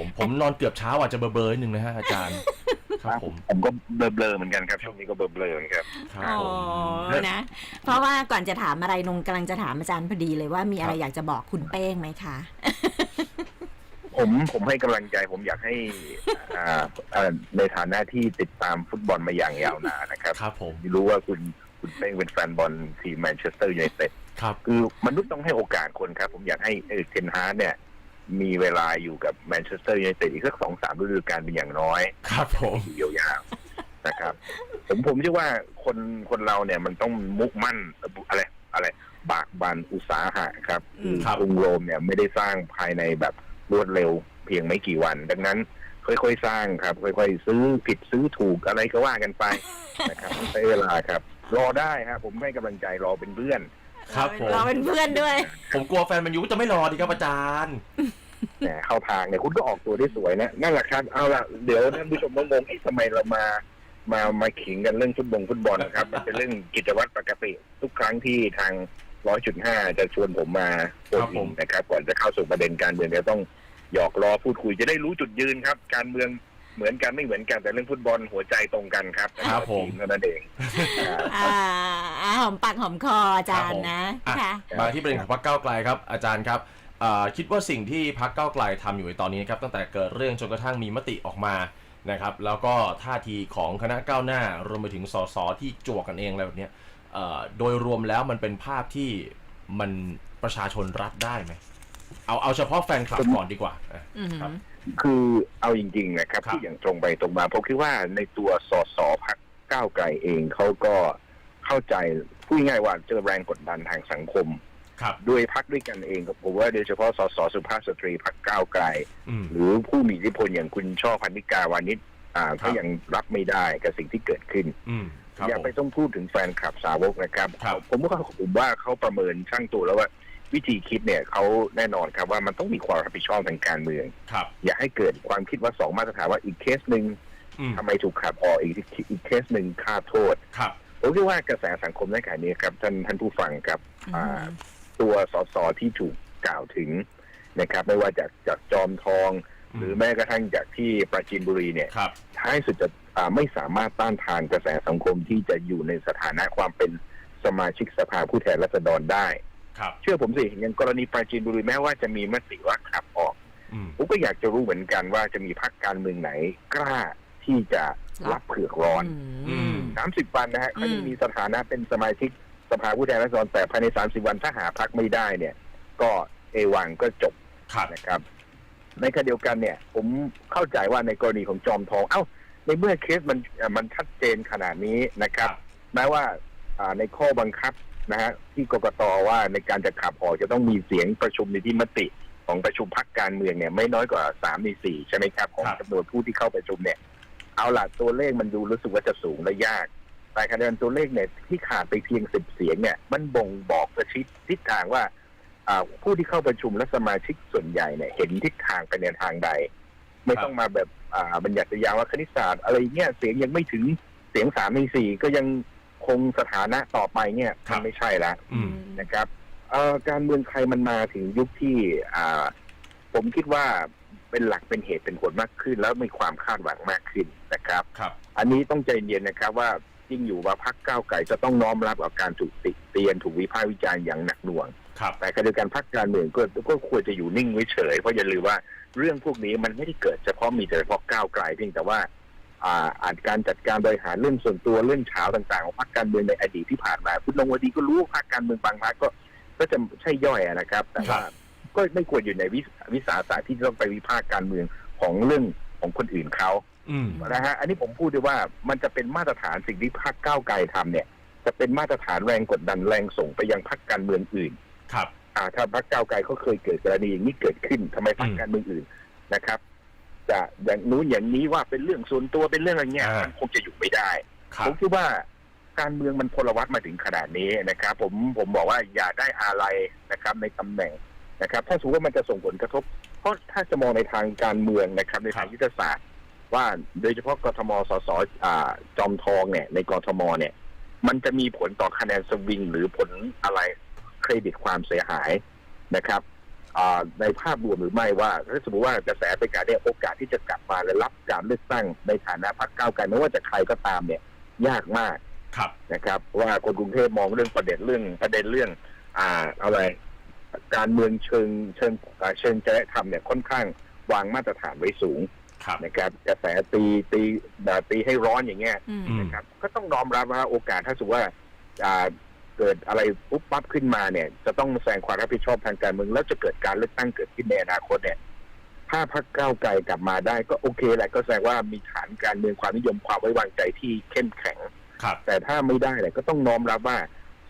ผมผมนอนเกือบเช้าอาจจะเบลอๆนิดนึงนะฮะอาจารย์ ครับผมผมก็เบลอๆเหมือนกันครับ ช่วงนี้ก็เบลอๆเหมือนกันครับอ๋อผมนะ เพราะว่าก่อนจะถามอะไรนงกำลังจะถามอาจารย์พอดีเลยว่ามีอะไรครับอยากจะบอกคุณเป้งไหมคะ ผมผมให้กำลังใจผมอยากให้อ่าอ่าในฐานะที่ติดตามฟุตบอลมาอย่างยาวนานนะครับครับผมรู้ว่าคุณคุณเป้งเป็นแฟนบอลทีมแมนเชสเตอร์ยูไนเต็ด ครับ คือมนุษย์ต้องให้โอกาสคนครับ ผมอยากให้เออเทนฮาร์ดเนี่ย มีเวลาอยู่กับแมนเชสเตอร์ยูไนเต็ดอีกสักสองสามฤดูกาลเป็นอย่างน้อยครับผมอยู่ยาวๆนะครับ ผมผมเชื่อว่าคนคนเราเนี่ยมันต้องมุกมั่นอะไรอะไร บากบันอุตสาหะครับอืมครับกรุงโรมเนี่ยไม่ได้สร้างภายในแบบรวดเร็วเพียงไม่กี่วัน ดังนั้นค่อยๆสร้างครับ ค่อยๆ ซื้อผิดซื้อถูกอะไรก็ว่ากันไปนะครับใช้เวลาครับ รอได้ครับผมให้กำลังใจรอเป็นเพื่อน ครับผม เราเป็นเพื่อนด้วย ผมกลัวแฟนแมันยูจะไม่รอดีครับอาจารย์ แหมเข้าทางเนี่ยคุณก็ออกตัวได้สวยนะนั่นแหละครับเอาละเดี๋ยวท่านผู้ชมต้องงงเอ๊ะทำไมเรามามามาขิงกันเรื่องฟุตบอลฟุตบอลนะครับ มันเป็นเรื่องกิจวัตรปกติ ทุกครั้งที่ทางร้อยจุดห้าจะชวนผมมาโฟครับนผอิม นนะครับ ก่อนจะเข้าสู่ประเด็นการเมืองจะต้องหยอกล้อพูดคุยจะได้รู้จุดยืนครับ การเมือง เหมือนกันไม่เหมือนกันแต่เรื่องฟุตบอลหัวใจตรงกันครับครับผม ทีเท่านั้นเองอ่าอ่าอ่าหอมปากหอมคออาจารย์นะอะค่ะ มาที่ประเด็นของพรรคก้าวไกลครับ อาจารย์ครับอ่าคิดว่าสิ่งที่พรรคก้าวไกลทำอยู่ในตอนนี้นะครับตั้งแต่เกิดเรื่องจนกระทั่งมีมติออกมานะครับ แล้วก็ท่าทีของคณะก้าวหน้ารวมไปถึงสสที่จวกกันเองอะไรแบบเนี้ยเอ่อโดยรวมแล้วมันเป็นภาพที่มันประชาชนรับได้ไหมเอาเอาเฉพาะแฟนคลับก่อนดีกว่าอะอือหือ ครับ คือเอาจริง ๆ นะครับครับที่อย่างตรงไปตรงมาผมคิดว่าในตัวสสพักก้าวไกลเองเขาก็เข้าใจพูดง่ายๆว่าเจอแรงกดดันทางสังคมครับด้วยพักด้วยกันเองกับผมว่าโดยเฉพาะสสสุภาพสตรีพักก้าวไกลอืมหรือผู้มีอิทธิพลอย่างคุณช่อพันนิกาวานิชอ่าครัก็บยังรับไม่ได้กับสิ่งที่เกิดขึ้นอืมครับอย่าผมไปต้องพูดถึงแฟนคลับสาวกนะครับครับ ผมว่าผมว่าเขาประเมินช่างตัวแล้วว่า วิธีคิดเนี่ยเขาแน่นอนครับว่ามันต้องมีความรับผิดชอบทางการเมือง ครับ อย่าให้เกิดความคิดว่าสองมาตรฐานว่าอีกเคสหนึ่งอืมทำไมถูกขับออกอีกอีกเคสหนึ่งค่าโทษ ครับ ผมคิดว่ากระแสสังคมในขณะนี้ครับท่านท่านผู้ฟังครับอือ่ามตัวสสที่ถูกกล่าวถึงนะครับ ไม่ว่าจากจากจอมทอง อืม หรือแม้กระทั่งจากที่ปราจีนบุรีเนี่ย ครับ ท้ายสุดจะอ่าไม่สามารถต้านทานกระแสสังคมที่จะอยู่ในสถานะความเป็นสมาชิกสภาผู้แทนราษฎรได้ครับ เชื่อผมสิอย่างกรณีปราจีนบุรีแม้ว่าจะมีมติว่าขับออกอืมผมก็อยากจะรู้เหมือนกันว่าจะมีพรรคการเมืองไหนกล้าที่จะรับเผือกร้อนอืมสามสิบวันนะฮะอืมเขายังมีสถานะเป็นสมาชิกสภาผู้แทนราษฎรแต่ภายในสามสิบวันถ้าหาพรรคไม่ได้เนี่ย ก็เอวังก็จบครับนะครับ ในขณะเดียวกันเนี่ย ผมเข้าใจว่าในกรณีของจอมทอง เอ้า ในเมื่อเคสมันเอ่อมันชัดเจนขนาดนี้นะครับ แม้ว่าอ่าในข้อบังคับ นะฮะที่กกตว่าในการจะขับออกจะต้องมีเสียงประชุมในที่มติของประชุมพักการเมืองเนี่ยไม่น้อยกว่าสามในสี่ใช่ไหมครับของครับจำนวนผู้ที่เข้าประชุมเนี่ย เอาล่ะตัวเลขมันดูรู้สึกว่าจะสูงและยาก แต่คะแนนตัวเลขเนี่ยที่ขาดไปเพียงสิบเสียงเนี่ย มันบ่งบอกประชิดทิศทางว่าอ่าผู้ที่เข้าประชุมและสมาชิกส่วนใหญ่เนี่ยเห็นทิศทางไปในทางใด ไม่ต้องมาแบบอ่าบัญญัติยางว่าคณิตศาสตร์อะไรเงี้ยเสียงยังไม่ถึงเสียงสามในสี่ก็ยัง คงสถานะต่อไปเนี่ยครับ มันไม่ใช่ละอืม นะครับเอ่อการเมืองไทยมันมาถึงยุคที่อ่าผมคิดว่าเป็นหลักเป็นเหตุเป็นผลมากขึ้น แล้วมีความคาดหวังมากขึ้นนะครับ ครับ อันนี้ต้องใจเย็นนะครับว่าจริงอยู่ว่าพักก้าวไก่จะต้องน้อมรับกับการถูกติเตียนถูกวิพากษ์วิจารณ์อย่างหนักหน่วง ครับ แต่ขณะเดียวกันพักการเมืองก็ก็ควรจะอยู่นิ่งไว้เฉยเพราะอย่าลืมว่าเรื่องพวกนี้มันไม่ได้เกิดเฉพาะมีแต่เฉพาะก้าวไกลเพียงแต่ว่า อ่าอาจการจัดการบริหารเรื่องส่วนตัวเรื่องเช้าต่างๆของพรรคการเมืองในอดีตที่ผ่านมาคุณลงวดีก็รู้ว่าพรรคการเมืองบางพรรคก็ ก็จะใช่ย่อยอะนะครับ แต่ว่าก็ไม่ควรอยู่ในวิสวิสาสะที่จะต้องไปวิพากษ์การเมืองของเรื่องของคนอื่นเขาอืมนะฮะอันนี้ผมพูดด้วยว่ามันจะเป็นมาตรฐานสิ่งที่พรรคก้าวไกลทำเนี่ย จะเป็นมาตรฐานแรงกดดันแรงส่งไปยังพรรคการเมืองอื่น ครับ อ่าถ้าพรรคก้าวไกลเขาเคยเกิดกรณีอย่างนี้เกิดขึ้นทำไมพรรคอืมการเมืองอื่นนะครับ จะอย่างนู้นอย่างนี้ว่าเป็นเรื่องส่วนตัวเป็นเรื่องอะไรเงี้ยอ่ามั มันคงจะอยู่ไม่ได้ ครัผบมคิดว่าการเมืองมันพลวัตมาถึงขนาดนี้นะครับ ผมผมบอกว่าอย่าได้อะไรนะครับ ในตำแหน่งนะครับ ถ้าสมมติว่ามันจะส่งผลกระทบ เพราะถ้าจะมองในทางการเมืองนะครับ ในทางยุทธศาสตร์ ว่าโดยเฉพาะกทมสสอ่าจอมทองเนี่ย ในกทมเนี่ย มันจะมีผลต่อคะแนนสวิงหรือผลอะไรเครดิตความเสียหายนะครับอ่า ในภาพรวมหรือไม่ว่าถ้าสมมติว่ากระแสเป็นการเนี่ยโอกาสที่จะกลับมาและรับการเลือกตั้งในฐานะพรรคก้าวไกลไม่ว่าจะใครก็ตามเนี่ยยากมากครับนะครับ ว่าคนกรุงเทพมองเรื่องประเด็นเรื่องประเด็นเรื่อง อ่าอะไร การเมืองเชิงเชิงอ่าเชิงจริยธรรมเนี่ยค่อนข้างวางมาตรฐานไว้สูงครับนะครับกระแสตีตีอ่าตีให้ร้อนอย่างเงี้ยอืมอืมนะครับ ก็ต้องน้อมรับว่าโอกาสถ้าสมมติว่าอ่า เกิดอะไรปุ๊บปั๊บขึ้นมาเนี่ย จะต้องแสดงความรับผิดชอบทางการเมืองแล้วจะเกิดการเลือกตั้งเกิดขึ้นในอนาคตเนี่ย ถ้าพรรคก้าวไกลกลับมาได้ก็โอเคแหละก็แสดงว่ามีฐานการเมืองความนิยมความไว้วางใจที่เข้มแข็งครับแต่ถ้าไม่ได้เนี่ยก็ต้องน้อมรับว่า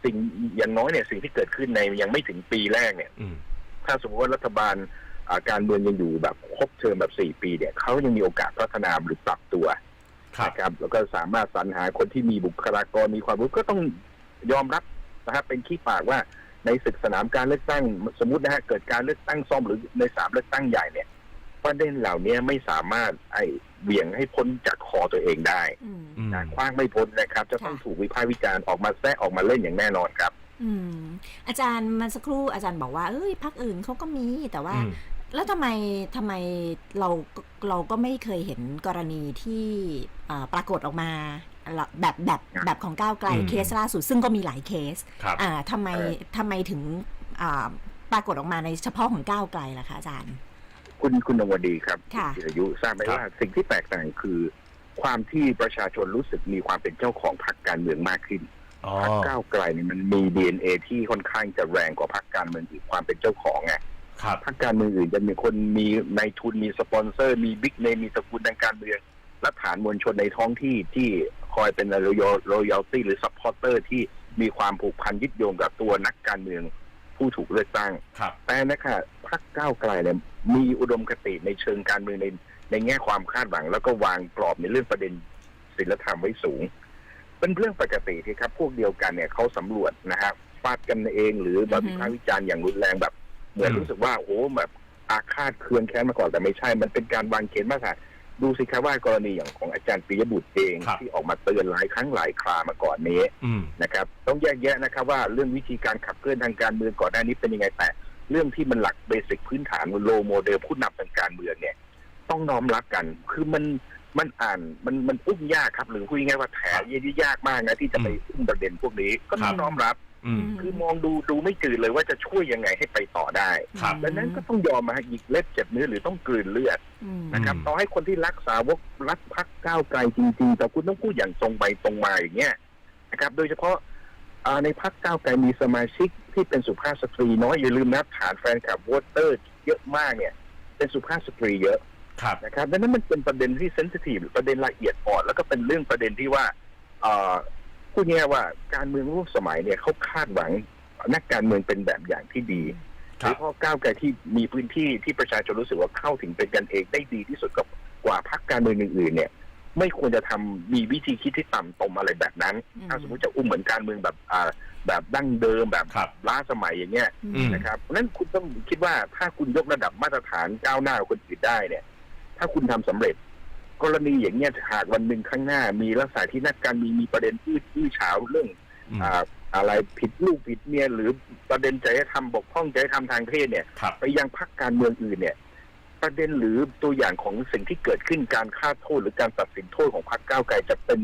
สิ่งอย่างน้อยเนี่ยสิ่งที่เกิดขึ้นในยังไม่ถึงปีแรกเนี่ยอืมถ้าสมมติว่ารัฐบาลอ่าการเมืองยังอยู่แบบครบเทอมแบบสี่ปีเนี่ยเขายังมีโอกาสพัฒนาหรือปรับตัวครับนะครับแล้วก็สามารถสรรหาคนที่มีบุคลากรมีความรู้ก็ต้องยอมรับ นะครับเป็นขี้ปากว่าในศึกสนามการเลือกตั้งสมมตินะฮะเกิดการเลือกตั้งซ่อมหรือในสามเลือกตั้งใหญ่เนี่ยประเด็นเหล่านี้ไม่สามารถไอ้เบี่ยงให้พ้นจากคอตัวเองได้อืมอืมนะคว้างไม่พ้นนะครับ จะต้องค่ะถูกวิพากษ์วิจารณ์ออกมาแทรกออกมาเล่นอย่างแน่นอนครับอืมอาจารย์มันสักครู่อาจารย์บอกว่าเอ้ยพักอื่นเขาก็มีแต่ว่าอืมแล้วทำไมทำไมเราเราก็ไม่เคยเห็นกรณีที่อ่าปรากฏออกมา แบบแบบครับแบบของก้าวไกลอืมเคสล่าสุดซึ่งก็มีหลายเคสครับอ่าทำไมเออทำไมถึงอ่าปรากฏออกมาในเฉพาะของก้าวไกลล่ะคะอาจารย์ คุณคุณนวดีครับค่ะณจิรายุทราบไหมครับว่าสิ่งที่แตกต่างคือ ความที่ประชาชนรู้สึกมีความเป็นเจ้าของพรรคการเมืองมากขึ้นอ๋อพรรคก้าวไกลเนี่ยมันมี DNA ที่ค่อนข้างจะแรงกว่าพรรคการเมืองอื่นความเป็นเจ้าของไงครับพรรคการเมืองอื่นจะมีคนมีในายทุนมีสปอนเซอร์ มีบิ๊กเนมมีสกุลทางการเมืองและฐานมวลชนในท้องที่ที่ คอยเป็นรอยัลตี้หรือซัพพอร์เตอร์ที่มีความผูกพันยึดโยงกับตัวนักการเมืองผู้ถูกเลือกตั้งครับแต่นะคะพรรคก้าวไกลเนี่ยมีอุดมคติในเชิงการเมืองในในแง่ความคาดหวัง แล้วก็วางกรอบในเรื่องประเด็นศีลธรรมไว้สูง เป็นเรื่องปกติที่ครับ พวกเดียวกันเนี่ยเขาสำรวจนะฮะฟาดกันเองหรือแบบอือฮึวิพากษ์วิจารณ์อย่างรุนแรงแบบ เหมือนอืมรู้สึกว่าโอ้แบบอาฆาตเคืองแค้นมาก่อนแต่ไม่ใช่ มันเป็นการวางเกณฑ์มาตรฐาน ดูสิครับว่ากรณีอย่างของอาจารย์ปิยบุตรเองครับที่ออกมาเตือนหลายครั้งหลายครามาก่อนนี้อืมนะครับ ต้องแยกแยะนะครับว่าเรื่องวิธีการขับเคลื่อนทางการเมืองก่อนหน้านี้เป็นยังไงแต่เรื่องที่มันหลักเบสิกพื้นฐานโลโมเดลผู้นำทางการเมืองเนี่ย ต้องน้อมรับกัน คือมันมันอ่านมันมันอุ้มยากครับ หรือพูดง่ายๆว่าแถเยี่ยากมากนะที่จะไปอุ้มประเด็นพวกนี้ก็ต้อครังบน้อมรับ อืม คือมองดูดูไม่จืดเลยว่าจะช่วยยังไงให้ไปต่อได้ครับ ดังนั้นก็ต้องยอมมาหยิกเล็บเจ็บเนื้อหรือต้องกลืนเลือดอืม นะครับอืม ต่อให้คนที่รักษาวกรักพักก้าวไกลจริงๆแต่คุณต้องพูดอย่างตรงไปตรงมาอย่างเงี้ยนะครับ โดยเฉพาะอ่าในพักก้าวไกลมีสมาชิกที่เป็นสุภาพสตรีน้อยอย่าลืมนะฐานแฟนคลับวอเตอร์เยอะมากเนี่ย เป็นสุภาพสตรีเยอะ ครับ นะครับดังนั้นมันเป็นประเด็นที่เซนซิทีฟประเด็นละเอียดอ่อนแล้วก็เป็นเรื่องประเด็นที่ว่าเอ่อ พูดง่ายๆว่าการเมืองร่วมสมัยเนี่ยเขาคาดหวังนักการเมืองเป็นแบบอย่างที่ดีครับโดยเฉพาะก้าวไกลที่มีพื้นที่ที่ประชาชนรู้สึกว่าเข้าถึงเป็นกันเองได้ดีที่สุดกับกว่าพรรคการเมืองอื่นๆ เนี่ย ไม่ควรจะทำมีวิธีคิดที่ต่ำตมอะไรแบบนั้นอืมถ้าสมมติจะอุ้มเหมือนการเมืองแบบอ่าแบบดั้งเดิมแบบครับล้าสมัยอย่างเงี้ยอืมนะครับเพราะฉะนั้นคุณต้องคิดว่าถ้าคุณยกระดับมาตรฐานก้าวหน้ากว่าคนอื่นได้เนี่ย ถ้าคุณทำสำเร็จ กรณีอย่างเงี้ยหากวันหนึ่งข้างหน้า มีลักษณะที่นักการมีมีประเด็นอื้ออื้อฉาวเรื่องอืมอ่าอะไรผิดลูกผิดเมียหรือประเด็นจริยธรรมบกพร่องจริยธรรมทางเพศเนี่ย ครับ ไปยังพรรคการเมืองอื่นเนี่ย ประเด็นหรือตัวอย่างของสิ่งที่เกิดขึ้นการฆ่าโทษหรือการตัดสินโทษของพรรคก้าวไกลจะเป็น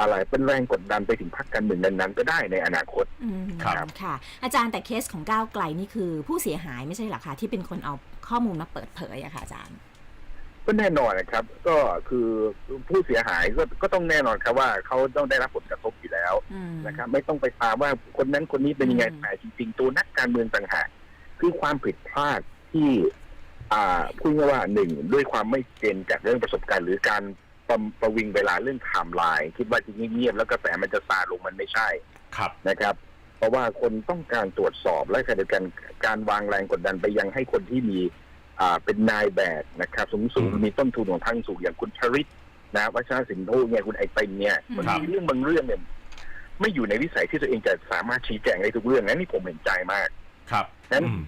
อะไรเป็นแรงกดดันไปถึงพรรคการเมืองนั้นๆก็ได้ในอนาคต อืมครับ ค่ะ อาจารย์แต่เคสของก้าวไกลนี่คือผู้เสียหายไม่ใช่เหรอคะที่เป็นคนเอาข้อมูลมาเปิดเผยอะค่ะอาจารย์ ก็แน่นอนนะครับ ก็คือผู้เสียหายก็ก็ต้องแน่นอนครับว่าเขาต้องได้รับผลกระทบอยู่แล้วอืม นะครับ ไม่ต้องไปตามว่าคนนั้นคนนี้เป็นยังไงอืม แต่จริงๆตัวนักการเมืองต่างหากคือความผิดพลาดที่ อ่าพูดง่ายๆว่าหนึ่งด้วยความไม่เจนจากเรื่องประสบการณ์ หรือการประประวิงเวลาเรื่องไทม์ไลน์คิดว่าจะเงียบๆแล้วกระแสมันจะซาลงมันไม่ใช่ ครับ นะครับ เพราะว่าคนต้องการตรวจสอบและขณะเดียวกันการวางแรงกดดันไปยังให้คนที่มีอ่า เป็นนายแบบนะครับสูงสูงอืมมีต้นทุนของทางสูงอย่างคุณชริตนะวัชรศิลป์โทเนี่ยคุณไอเต็มเนี่ยอืมมันมีเรื่องบางเรื่องเนี่ยไม่อยู่ในวิสัยที่ตัวเองจะสามารถชี้แจงได้ทุกเรื่องนั้นนี่ผมเห็นใจมากครับนั้นอืม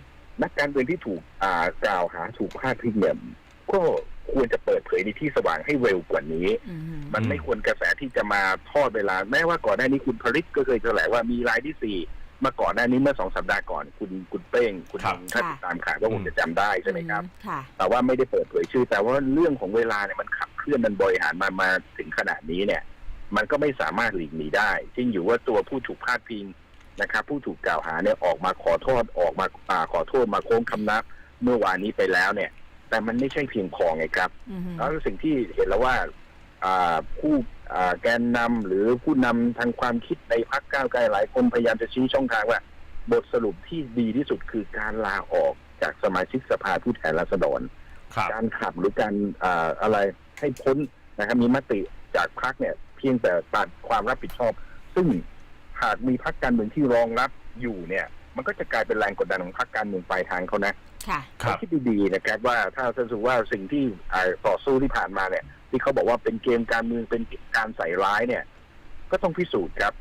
นักการเมืองที่ถูกอ่ากล่าวหาถูกพาดพิงเนี่ยก็ควรจะเปิดเผยในที่สว่างให้เร็วกว่านี้อืมมันอืมไม่ควรกระแสที่จะมาทอดเวลา แม้ว่าก่อนหน้านี้คุณผลิตก็เคยแถลงว่ามีรายที่สี่เมื่อก่อนหน้านี้เมื่อสองสัปดาห์ก่อนคุณคุณเป้งคุณครับ ถ้าติดตามข่าวก็คงจะจำได้ใช่ไหมครับ อืค่ะ แต่ว่าไม่ได้เปิดเผยชื่อ แต่ว่าเรื่องของเวลาเนี่ยมันขับเคลื่อนมันบริหารมามาถึงขนาดนี้เนี่ย มันก็ไม่สามารถหลีกหนีได้จริงอยู่ว่าตัวผู้ถูกพาดพิงนะครับ ผู้ถูกกล่าวหาเนี่ยออกมาขอโทษออกมาอ่าขอโทษมาโค้งคำนับเมื่อวานนี้ไปแล้วเนี่ย แต่มันไม่ใช่เพียงพอไงครับ อือฮึแล้วสิ่งที่เห็นแล้วว่าอ่าผู้อ่า แกนนำหรือผู้นำทางความคิดในพรรคก้าวไกลหลายคนพยายามจะชี้ช่องทางว่า บทสรุปที่ดีที่สุดคือการลาออกจากสมาชิกสภาผู้แทนราษฎรครับการขับหรือการอ่าอะไรให้พ้นนะครับมีมติจากพรรคเนี่ย เพียงแต่ตัดความรับผิดชอบ ซึ่งหากมีพรรคการเมืองที่รองรับอยู่เนี่ย มันก็จะกลายเป็นแรงกดดันของพรรคการเมืองปลายทางเขานะค่ะครับคิดดีๆนะครับว่าถ้าสรุปว่าสิ่งที่อ่าต่อสู้ที่ผ่านมาเนี่ย ที่เขาบอกว่าเป็นเกมการเมืองเป็นการใส่ร้ายเนี่ย ก็ต้องพิสูจน์ครับ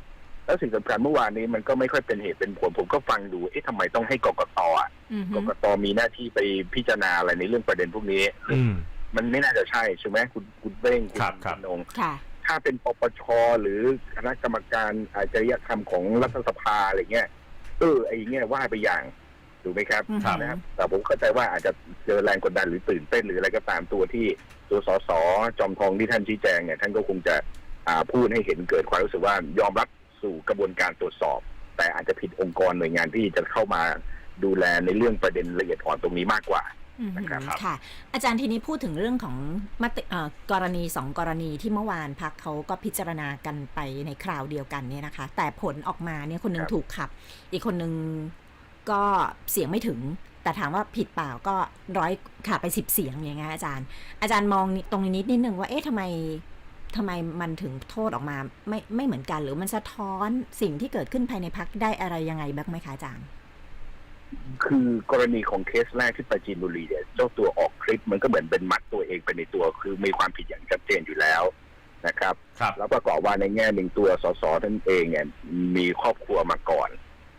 แล้วสิ่งสำคัญเมื่อวานนี้มันก็ไม่ค่อยเป็นเหตุเป็นผลผมก็ฟังดูเอ๊ะทำไมต้องให้กกตอะอือฮึกกตมีหน้าที่ไปพิจารณาอะไรในเรื่องประเด็นพวกนี้อืมมันไม่น่าจะใช่ใช่ไหมคุณคุณเบ้งคุณครับครับณนงค่ะถ้าเป็นปปชหรือคณะกรรมการอาจริยธรรมของรัฐสภาอะไรเงี้ยเออไอ้เงี้ยว่าไปอย่างถูกไหมครับอือฮึนะครับ แต่ผมเข้าใจว่าอาจจะเจอแรงกดดันหรือตื่นเต้นหรืออะไรก็ตามตัวที่ ตัวสสจอมทองที่ท่านชี้แจงเนี่ยท่านก็คงจะอ่าพูดให้เห็นเกิดความรู้สึกว่ายอมรับสู่กระบวนการตรวจสอบ แต่อาจจะผิดองค์กรหน่วยงานที่จะเข้ามาดูแลในเรื่องประเด็นละเอียดอ่อนตรงนี้มากกว่าอือฮึนะครับค่ะ อาจารย์ทีนี้พูดถึงเรื่องของมติเอ่อกรณีสองกรณีที่เมื่อวานพักเขาก็พิจารณากันไปในคราวเดียวกันเนี่ยนะคะ แต่ผลออกมาเนี่ยคนหนึงครับถูกขับ อีกคนหนึงก็เสียงไม่ถึง แต่ถามว่าผิดเปล่าก็ร้อยขาดไปสิบเสียงอย่างเงี้ยอาจารย์ อาจารย์มองตรงนี้นิดนิดนึงว่าเอ๊ะทำไมทำไมมันถึงโทษออกมาไม่ไม่เหมือนกัน หรือมันสะท้อนสิ่งที่เกิดขึ้นภายในพักได้อะไรยังไงบ้างไหมคะอาจารย์คือกรณีของเคสแรกที่ปราจีนบุรีเนี่ยเจ้าตัวออกคลิปมันก็เหมือนเป็นมัดตัวเองไปในตัว คือมีความผิดอย่างชัดเจนอยู่แล้วนะครับครับแล้วประกอบว่าในแง่หนึ่งตัวสสท่านเองเนี่ยมีครอบครัวมาก่อน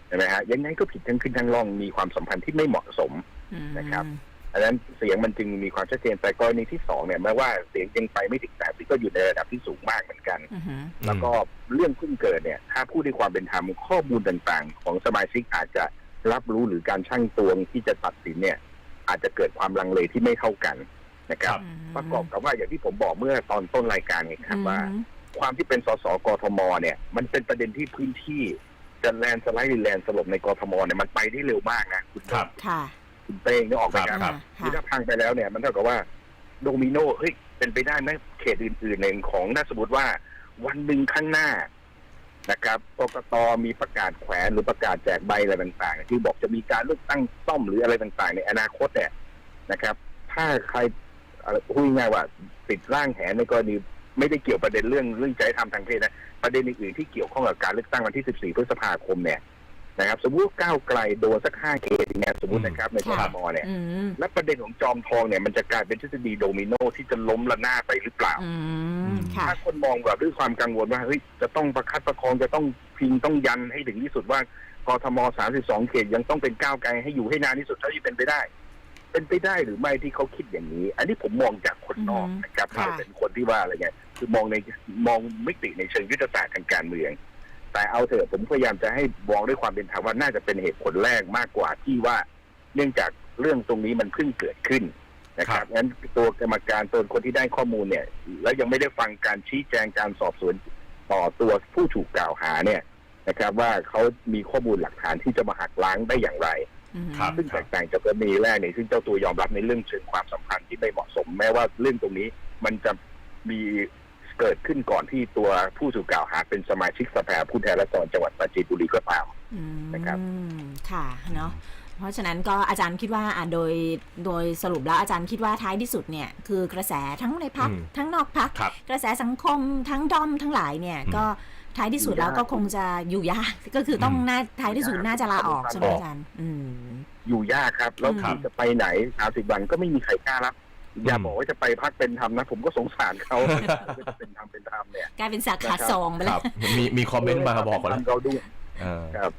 ใช่ไหมฮะยังไงก็ผิดทั้งขึ้นทั้งล่องมีความสัมพันธ์ที่ไม่เหมาะสมอืมนะครับอันนั้นเสียงมันจึงมีความชัดเจนแต่กรณีที่สองเนี่ยแม้ว่าเสียงยังไปไม่ถึงแปดสิบก็อยู่ในระดับที่สูงมากเหมือนกันอือฮึแล้วก็เรื่องเพิ่งเกิดเนี่ย ถ้าพูดด้วยความเป็นธรรมข้อมูลต่างๆ ของสมาชิกอาจจะรับรู้หรือการช่างตวงที่จะตัดสินเนี่ย อาจจะเกิดความลังเลที่ไม่เท่ากันนะครับประกอบกับว่าอย่างที่ผมบอกเมื่อตอนต้นรายการไงครับว่า ความที่เป็นสสกทมเนี่ย มันเป็นประเด็นที่พื้นที่ จะแลนด์สไลด์หรือแลนด์สลบในกทมเนี่ยมันไปได้เร็วมากนะคุณครับ ค่ะ คุณเป้งนึกออกไหมครับครับคือถ้าพังไปแล้วเนี่ย มันเท่ากับว่าโดมิโนเฮ้ยเป็นไปได้ไหมเขตอื่นๆหนึ่งของน่าสมมติว่าวันหนึ่งข้างหน้านะครับกกตมีประกาศแขวนหรือประกาศแจกใบอะไรต่างๆ ที่บอกจะมีการเลือกตั้งซ่อมหรืออะไรต่างๆ ในอนาคตเนี่ยนะครับ ถ้าใครเอ่อพูดง่ายๆว่าติดร่างแหในกรณี ไม่ได้เกี่ยวประเด็นเรื่องเรื่องจริยธรรมทางเพศนะประเด็นอื่นๆที่เกี่ยวข้องกับการเลือกตั้งวันที่ 14 พฤษภาคมเนี่ยนะครับ สมมติว่าก้าวไกลโดนสักห้าเขตอย่างเงี้ยสมมตินะครับในกคทรับมเนี่ยอืมและประเด็นของจอมทองเนี่ยมันจะกลายเป็นทฤษฎีโดมิโนที่จะล้มระนาดไปหรือเปล่าอืมค่ะถ้าคนมองแบบด้วยความกังวลว่าเฮ้ยจะต้องประคับประคองจะต้องพิงต้องยันให้ถึงที่สุดว่ากทม 32 เขตยังต้องเป็นก้าวไกลให้อยู่ให้นานที่สุดเท่าที่เป็นไปได้ เป็นไปได้หรือไม่ที่เขาคิดอย่างนี้ อันนี้ผมมองจากคนนอกอืมนะครับค่ะไม่ได้เป็นคนที่ว่าอะไรเงี้ยคือมองในมองมิติในเชิงยุทธศาสตร์ทางการเมือง แต่เอาเถอะผมพยายามจะให้มองด้วยความเป็นธรรมว่าน่าจะเป็นเหตุผลแรกมากกว่าที่ว่า เนื่องจากเรื่องตรงนี้มันเพิ่งเกิดขึ้นนะคครัรับบงั้นตัวกรรมการตัวคนที่ได้ข้อมูลเนี่ย แล้วยังไม่ได้ฟังการชี้แจงการสอบสวนต่อตัวผู้ถูกกล่าวหาเนี่ยนะครับ ว่าเขามีข้อมูลหลักฐานที่จะมาหักล้างได้อย่างไรอืมครับ ซึ่งแตกต่างจากกรณีแรกเนี่ยซึ่งเจ้าตัวยอมรับในเรื่องเชิงความสัมพันธ์ที่ไม่เหมาะสม แม้ว่าเรื่องตรงนี้มันจะมีเกิดขึ้นก่อนที่ตัวผู้ถูกกล่าวหาเป็นสมาชิกสภาผู้แทนราษฎรจังหวัดปราจีนบุรีก็ตามอืมนะครับค่ะเนาะเพราะฉะนั้นก็อาจารย์คิดว่าอะโดยโดยสรุปแล้วอาจารย์คิดว่าท้ายที่สุดเนี่ยคือกระแสทั้งในพักอืมทั้งนอกพักครับกระแสสังคมทั้งดอมทั้งหลายเนี่ยอืมก็ ท้ายที่สุดแล้วก็คงจะอยู่ยากก็คือต้องน่าท้ายที่สุดน่าจะลาออกใช่ไหมอาจารย์อืมอยู่ยากครับ แล้วครับจะไปไหนสามสิบวันก็ไม่มีใครกล้ารับอย่าอืมบอกว่าจะไปพักเป็นธรรมนะ ผมก็สงสารเขาจะเป็นธรรมเป็นธรรมเนี่ยกลายเป็นสาขานะครับสองไปคแล้รัวบมีมีคอมเมนต์มาบอกกันแล้วเขาด้วยเออครับ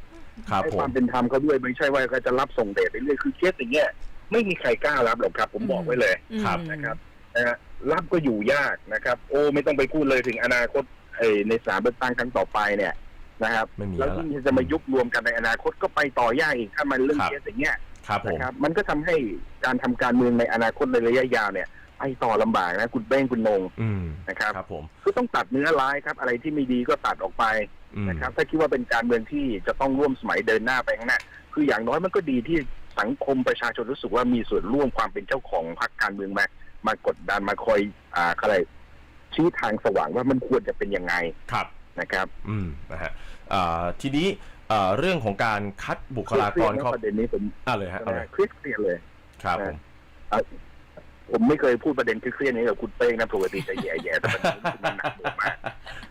ครับให้ผคมวามเป็นธรรมเขาด้วยไม่ใช่ว่าก็จะรับส่งเดชไปเรื่อยคือเคสอย่างเงี้ยไม่มีใครกล้ารับหรอกครับ ผมบอกไว้เลยครับนะครับนะฮะรับก็อยู่ยากนะครับ โอ้ไม่ต้องไปพูดเลยถึงอนาคตเอ่ย ในสามเลือกตั้งครั้งต่อไปเนี่ยนะครับไม่มีแล้แล้ววล่ะยิ่งจะมายุบรวมกันในอนาคตก็ไปต่อยากอีกถ้ามันเรื่องครับเคสอย่างเงี้ยครับผมนะครับ มันก็ทำให้การทำการเมืองในอนาคตในระยะยาวเนี่ยไปต่อลำบากนะคุณเป้งคุณนงอืมนะครับครับผมก็ต้องตัดเนื้อร้ายครับ อะไรที่ไม่ดีก็ตัดออกไปอืมนะครับ ถ้าคิดว่าเป็นการเมืองที่จะต้องร่วมสมัยเดินหน้าไปข้างหน้าคืออย่างน้อยมันก็ดีที่สังคมประชาชนรู้สึกว่ามีส่วนร่วมความเป็นเจ้าของพรรคการเมืองมามากดดันมาคอยอ่าอะไร ชี้ทางสว่างว่ามันควรจะเป็นยังไงครับนะครับ อืมนะฮะอ่าทีนี้อ่าเรื่องของการคัดบุคลากรเข้าประเด็นนี้ผมอ่าเลยฮะเอาเลยเครียดเครียดเลยครับผมผมไม่เคยพูดประเด็นเครียดๆนี้กับคุณเป้งนะปกติจะแย่ๆแต่ประเด็นนี้คุณหนักหน่วงมาก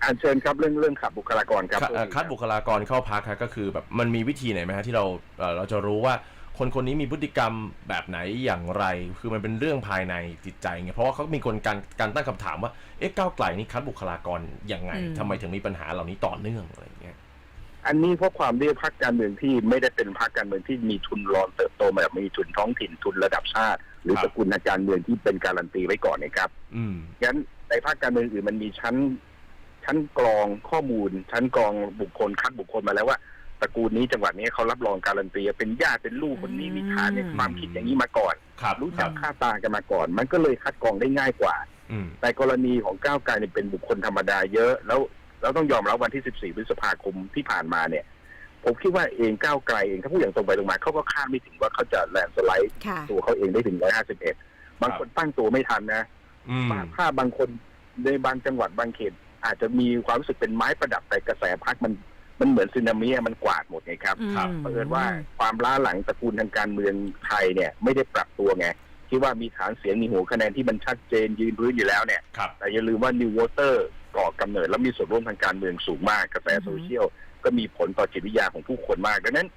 อ่านเชิญครับเรื่องเรื่องขับบุคลากรครับคัดเอ่อคัดบุคลากรเข้าพักครับก็คือแบบมันมีวิธีไหนไหมฮะที่เราเอ่อเราจะรู้ว่า คนคนนี้มีพฤติกรรมแบบไหนอย่างไร คือมันเป็นเรื่องภายในจิตใจไงเพราะว่าเขามีคนการการตั้งคำถามว่าเอ๊ะก้าวไกลนี่คัดบุคลากรยังไงอืมทำไมถึงมีปัญหาเหล่านี้ต่อเนื่องอะไรอย่างเงี้ยอันนี้เพราะความที่พรรคการเมืองที่ไม่ได้เป็นพรรคการเมืองที่มีทุนรอนเติบโตมาแบบมีทุนท้องถิ่นทุนระดับชาติ หรือครับสกุลทางการเมืองที่เป็นการันตีไว้ก่อนนะครับอืมงั้นในพรรคการเมืองอื่นมันมีชั้น ชั้นกรองข้อมูล ชั้นกรองบุคคลคัดบุคคลมาแล้วว่า ตระกูลนี้จังหวัดนี้เขารับรองการันตีเป็นญาติเป็นลูกคนนี้มีฐานในความคิดอย่างนี้มาก่อน ครับรู้คจัรักบค่าตากันมาก่อน มันก็เลยคัดกรองได้ง่ายกว่า อืมแต่กรณีของก้าวไกลเนี่ยเป็นบุคคลธรรมดาเยอะ แล้วเราต้องยอมรับวันที่ 14 พฤษภาคมที่ผ่านมาเนี่ย ผมคิดว่าเองก้าวไกลเองถ้าพูดอย่างตรงไปตรงมาเขาก็คาดไม่ถึงว่าเขาจะแลนด์สไลด์ค่ะ ตัวเขาเองได้ถึง 151 บางคนตั้งตัวไม่ทันนะ อืม ถ้าบางคนในบางจังหวัดบางเขต อาจจะมีความรู้สึกเป็นไม้ประดับแต่กระแสพักมัน มันเหมือนสึนามิอะมันกวาดหมดไงครับครับเผอิญว่าความล้าหลังตระกูลทางการเมืองไทยเนี่ยไม่ได้ปรับตัวไงคิดว่ามีฐานเสียงมีหัวคะแนนที่มันชัดเจนยืนพื้นอยู่แล้วเนี่ยครับแต่อย่าลืมว่า New Water ก่อกำเนิดแล้วมีส่วนร่วมทางการเมืองสูงมากกระแสอือฮึโซเชียลก็มีผลต่อจิตวิทยาของผู้คนมากดังนั้น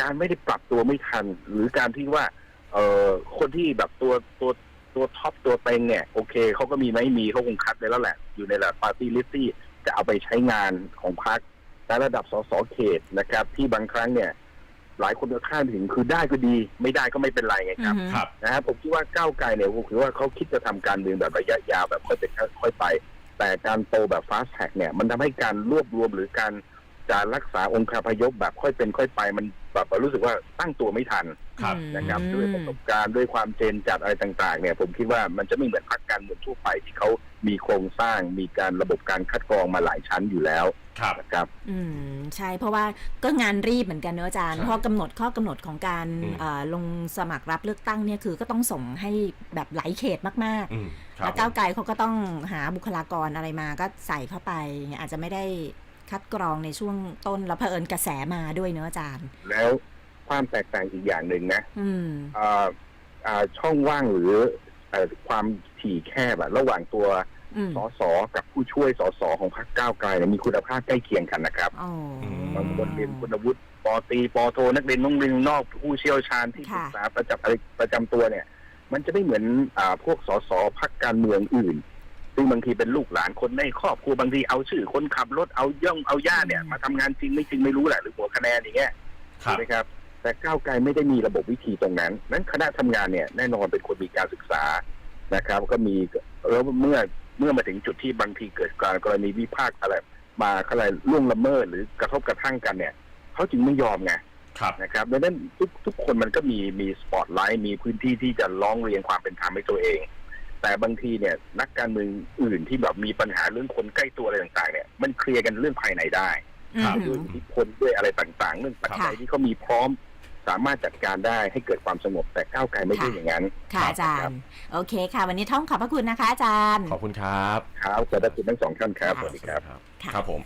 การไม่ได้ปรับตัวไม่ทัน หรือการที่ว่า เอ่อคนที่แบบตัวตัวตัวท็อปตัวเต็งเนี่ย โอเคเขาก็มีไหมมีเขาคงคัดไปแล้วแหละ อยู่ในระดับปาร์ตี้ลิสที่จะเอาไปใช้งานของพรรค ในระดับสสเขตนะครับ ที่บางครั้งเนี่ย หลายคนก็คาดถึงคือได้ก็ดี ไม่ได้ก็ไม่เป็นไรไงครับอืมครับ นะฮะผมคิดว่าก้าวไกลเนี่ยผมคิดว่าเขาคิดจะทำการเมืองแบบระยะยาวแบบค่อยเป็นค่อยไป แต่การโตแบบ fast track เนี่ย มันทำให้การรวบรวมหรือการจะรักษาองค์คาพยพแบบค่อยเป็นค่อยไป มันแบบรู้สึกว่าตั้งตัวไม่ทัน ครับ นะครับอืม ด้วยประสบการณ์ด้วยความเจนจัดอะไรต่างๆ เนี่ย ผมคิดว่ามันจะไม่เหมือนพรรคการเมืองทั่วไปที่เขามีโครงสร้างมีการระบบการคัดกรองมาหลายชั้นอยู่แล้ว ครับนะครับ อืมใช่เพราะว่าก็งานรีบเหมือนกันเนอะอาจารย์ใช่เพราะกำหนดข้อกำหนดของการอืม เอ่อลงสมัครรับเลือกตั้งเนี่ยคือก็ต้องส่งให้แบบหลายเขตมากอืมคๆรับแล้วก้าวไกลเขาก็ต้องหาบุคลากรอะไรมาก็ใส่เข้าไปอย่างเงี้ยอาจจะไม่ได้คัดกรองในช่วงต้นแล้วเผอิญกระแสมาด้วยเนอะอาจารย์ แล้วความแตกต่างอีกอย่างหนึ่งนะอืมอ่าอ่าช่องว่างหรือเอ่อความถี่แคบอะระหว่างตัวอืม สสกับผู้ช่วยสสของพรรคก้าวไกลเนี่ยมีคุณภาพใกล้เคียงกันนะครับอ๋อ บางคนเรียนคุณวุฒิปอตรีปอโท นักเรียนโรงเรียนนอกผู้เชี่ยวชาญที่ปรึกษาประจำอะไรประจำตัวเนี่ย มันจะไม่เหมือนอ่าพวกสสพักการเมืองอื่น ซึ่งบางทีเป็นลูกหลานคนในครอบครัวบางทีเอาชื่อคนขับรถเอาย่องเอาญาติเนี่ยมาทำงานจริงไม่จริงไม่รู้แหละหรือหัวคะแนนอย่างเงี้ยครัถูบกไหมครับแต่ก้าวไกลไม่ได้มีระบบวิธีตรงนั้น นั้นคณะทำงานเนี่ยแน่นอนเป็นคนมีการศึกษานะครับ ก็มีแล้วเมื่อ เมื่อมาถึงจุดที่บางทีเกิดการกรณีวิพากษ์อะไรมาอะไรล่วงละเมิดหรือกระทบกระทั่งกันเนี่ยเขาจึงไม่ยอมไงครับนะครับดังนั้นทุกทุกคนมันก็มีมีสปอตไลท์มีพื้นที่ที่จะร้องเรียนความเป็นธรรมให้ตัวเอง แต่บางทีเนี่ยนักการเมืองอื่นที่แบบมีปัญหาเรื่องคนใกล้ตัวอะไรต่างๆ เนี่ย มันเคลียร์กันเรื่องภายในได้อืครับมด้วยอิทธิพลด้วยอะไรต่างๆ เรื่องปัจจัยค่ะที่เขามีพร้อม สามารถจัดการได้ให้เกิดความสงบแต่ก้าวไกลไม่ใช่ค่ะอย่างนั้น ค่ะอาจารย์ โอเคค่ะ วันนี้ท่องขอบพระคุณนะคะอาจารย์ ขอบคุณครับ ครับขอบพระคุณทั้งสองท่านครับ สวัสดีครับค่ะครับผม